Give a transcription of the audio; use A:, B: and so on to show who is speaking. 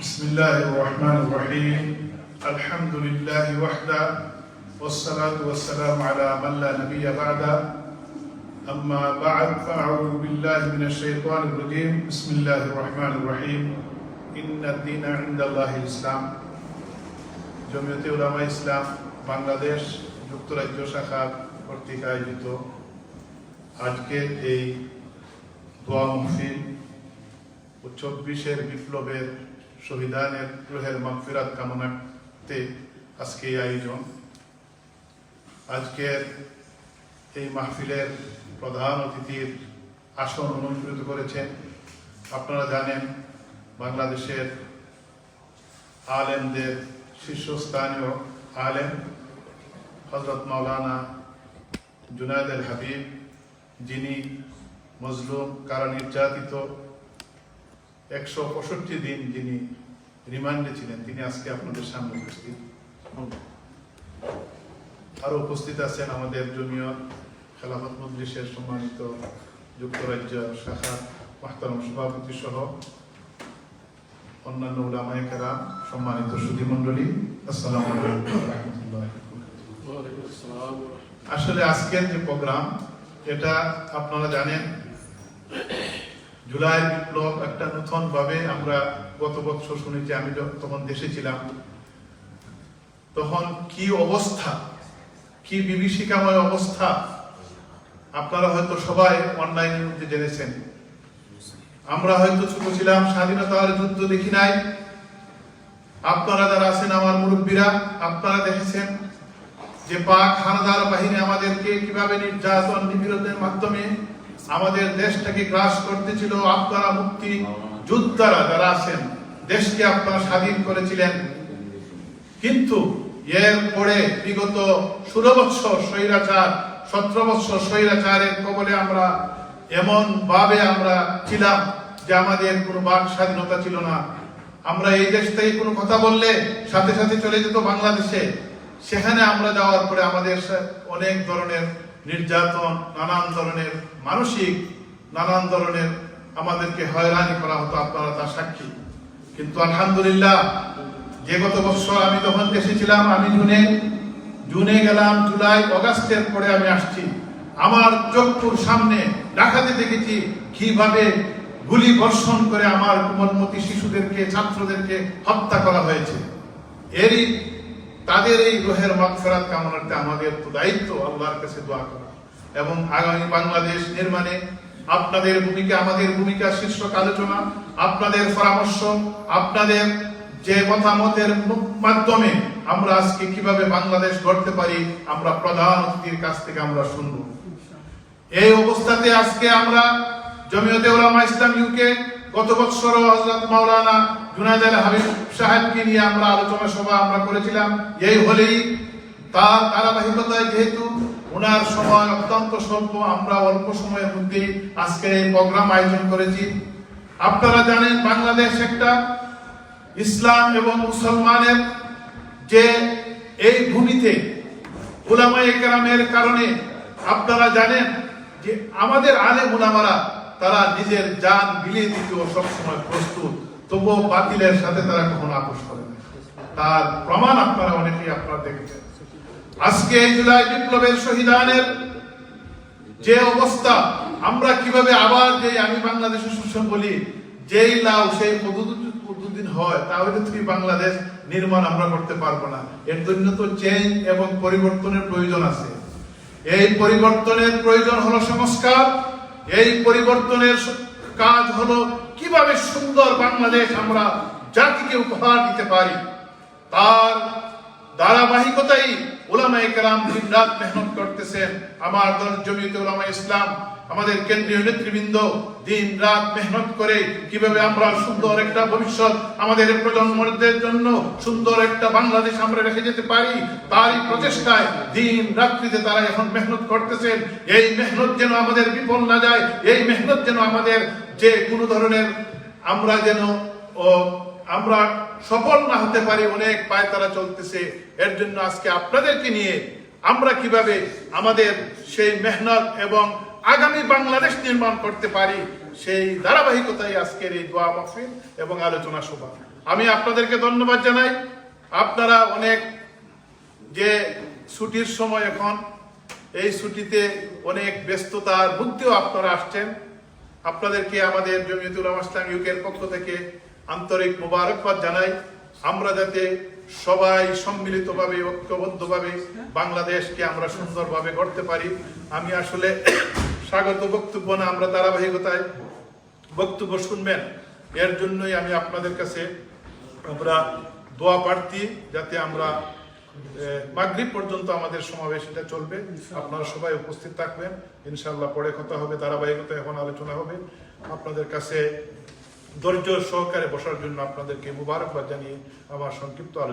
A: بسم الله الرحمن الرحيم الحمد لله وحده والصلاة والسلام على من لا نبي بعده أما بعد فأعوذ بالله من الشيطان الرجيم بسم الله الرحمن الرحيم إن الدين عند الله الإسلام জমিয়তে উলামা ইসলাম বাংলাদেশ যুক্তরাজ্য শাখা কর্তৃক আয়োজিত আজকের এই দোয়া মহফিল ও চব্বিশের বিপ্লবের শহীদানের রুহের মাগফিরাত কামনাতে আজকে এই আয়োজন। আজকের এই মাহফিলের প্রধান অতিথির আসন অলঙ্কৃত করেছেন আপনারা জানেন, বাংলাদেশের আলেমদের শীর্ষস্থানীয় আলেম হজরত মাওলানা জুনায়দ হাবিব, যিনি মজলুম কারা নির্যাতিত একশো পঁয়ষট্টি দিন যিনি রিমান্ডে ছিলেন তিনি আজকে আপনাদের সামনে উপস্থিত আরও উপস্থিত আছেন আমাদের জুনিয়র খেলাফত মজলিসের সম্মানিত যুক্তরাজ্য শাখা মাহতারম সভাপতি সহ অন্যান্য উলামায়ে কেরাম সম্মানিত সুধী মণ্ডলী আসসালামু। আসলে আজকের যে প্রোগ্রাম এটা আপনারা জানেন জুলাই বিপ্লব একটা নতুন ভাবে আমরা গত বছর শুনেছি, আমি তখন দেশে ছিলাম। তখন কি অবস্থা? কি বিভীষিকাময় অবস্থা? আপনারা হয়তো সবাই অনলাইনের মধ্যে জেনেছেন। আমরা হয়তো ছোট ছিলাম, স্বাধীনতার যুদ্ধ দেখি নাই। আপনারা যারা আছেন আমার মুরব্বীরা, আপনারা দেখেছেন যে পাক হানাদার বাহিনী আমাদেরকে কীভাবে নির্যাতন, নিপীড়নের মাধ্যমে আমাদের দেশটাকে গ্রাস করতেছিল আপনারা মুক্তি যোদ্ধারা যারা আছেন, দেশকে আপনারা স্বাধীন করেছিলেন। কিন্তু এর পরে বিগত ষোলো বৎসর স্বৈরাচার, সতেরো বৎসর স্বৈরাচারের কবলে আমরা এমন ভাবে আমরা ছিলাম যে আমাদের কোনো বাক স্বাধীনতা ছিল না। আমরা এই দেশ থেকে কোনো কথা বললে সাথে সাথে চলে যেত বাংলাদেশে। সেখানে আমরা যাওয়ার পরে আমাদের অনেক ধরনের নির্যাতন, নানান ধরনের মানসিক, নানান ধরনের আমাদেরকে হয়রানি করা হতো, আপনারা তার সাক্ষী। কিন্তু আলহামদুলিল্লাহ, যে গত বছর আমি তখন দেশে ছিলাম, আমি জুনে জুনে গেলাম, জুলাই, অগাস্টের পরে আমি আসছি। আমার চক্ষুর সামনে ডাকাতে দেখেছি, কীভাবে গুলি বর্ষণ করে আমার কোমলমতি শিশুদেরকে, ছাত্রদেরকে হত্যা করা হয়েছে। এরই তাদের এই গ্রহের মাগফেরাত কামনাতে আমাদের তো দায়িত্ব, আল্লাহর কাছে দোয়া করা। এবং আগামী বাংলাদেশ নির্মাণে আপনাদের ভূমিকা, আমাদের ভূমিকা শীর্ষক আলোচনা, আপনাদের পরামর্শ, আপনাদের যে মতামতের মাধ্যমে আমরা আজকে কীভাবে বাংলাদেশ গড়তে পারি, আমরা প্রধান অতিথির কাছ থেকে আমরা শুনব। এই অবস্থাতে আজকে আমরা জমিয়তে উলামা ইসলাম ইউকে গত বছর হযরত মাওলানা জুনায়দ আল হাবিব সাহেবকে নিয়ে আমরা আলোচনা সভা আমরা করেছিলাম। এই হলেই তার ধারাবাহিকতায় যেহেতু ওনার সময় অত্যন্ত স্বল্প, আমরা অল্প সময়ের মধ্যে আজকে এই প্রোগ্রাম আয়োজন করেছি। আপনারা জানেন বাংলাদেশ একটা ইসলাম এবং মুসলমানের যে এই ভূমিতে উলামায়ে কেরামের কারণে আপনারা জানেন যে আমাদের আলে মুলামারা তারা নিজের যান বিলিয়ে দিতেও সবসময় প্রস্তুত। তবুও বাতিলের সাথে তারা কখনো আপোষ করে না। তার প্রমাণ আপনারা অনেকেই আপনারা দেখেছেন আজকে এই জুলাই বিপ্লবের শহীদানের যে অবস্থা, আমরা কীভাবে আবার যে আমি বাংলাদেশের সুষম বলি, যেই লাউ সেই কতদিন হয় তাহলে তুই বাংলাদেশ নির্মাণ আমরা করতে পারব না। এর জন্য তো চেঞ্জ এবং পরিবর্তনের প্রয়োজন আছে। এই পরিবর্তনের প্রয়োজন হলো সংস্কার এই পরিবর্তনের কাজ হলো কীভাবে সুন্দর বাংলাদেশ আমরা জাতিকে উপহার দিতে পারি। তার ধারাবাহিকতাই ওলামা একরাম দিন রাত মেহনত করতেছেন। আমার দল জমিতে ওলামা ইসলাম আমাদের কেন্দ্রীয় নেতৃবৃন্দ দিন রাত মেহনত করে কীভাবে আমরা সুন্দর একটা ভবিষ্যৎ আমাদের প্রজন্মদের জন্য সুন্দর একটা বাংলাদেশ আমরা রেখে যেতে পারি, তারই প্রচেষ্টায় দিন রাত্রিতে তারা এখন মেহনত করতেছেন। এই মেহনত যেন আমাদের বিফল না যায়, এই মেহনত যেন আমাদের যে কোনো ধরনের আমরা যেন আমরা সফল না হতে পারি, অনেক পায় তারা চলতেছে। এর জন্য আজকে আপনাদেরকে নিয়ে আমরা কীভাবে আমাদের সেই মেহনত এবং আগামী বাংলাদেশ নির্মাণ করতে পারি, সেই ধারাবাহিকতাই আজকের এই দোয়া মাহফিল এবং আলোচনা সভা। আমি আপনাদেরকে ধন্যবাদ জানাই। আপনারা অনেক যে ছুটির সময় এখন, এই ছুটিতে অনেক ব্যস্ততার মধ্যেও আপনারা আসছেন। আপনাদেরকে আমাদের জমিয়তুল ইসলাম ইউকের পক্ষ থেকে আন্তরিক মোবারকবাদ জানাই। আমরা যাতে সবাই সম্মিলিতভাবে, ঐক্যবদ্ধভাবে বাংলাদেশকে আমরা সুন্দরভাবে গড়তে পারি। আমি আসলে স্বাগত বক্তব্য না, আমরা ধারাবাহিকতায় বক্তব্য শুনবেন। এর জন্যই আমি আপনাদের কাছে আমরা দোয়া প্রার্থী, যাতে আমরা মাগরিব পর্যন্ত আমাদের সমাবেশ এটা চলবে। আপনারা সবাই উপস্থিত থাকবেন। ইনশাল্লাহ পরে কথা হবে ধারাবাহিকতা এখন আলোচনা হবে। আপনাদের কাছে ধৈর্য সহকারে বসার জন্য আপনাদেরকে মুবারকবাদ জানিয়ে আমার সংক্ষিপ্ত আলোচনা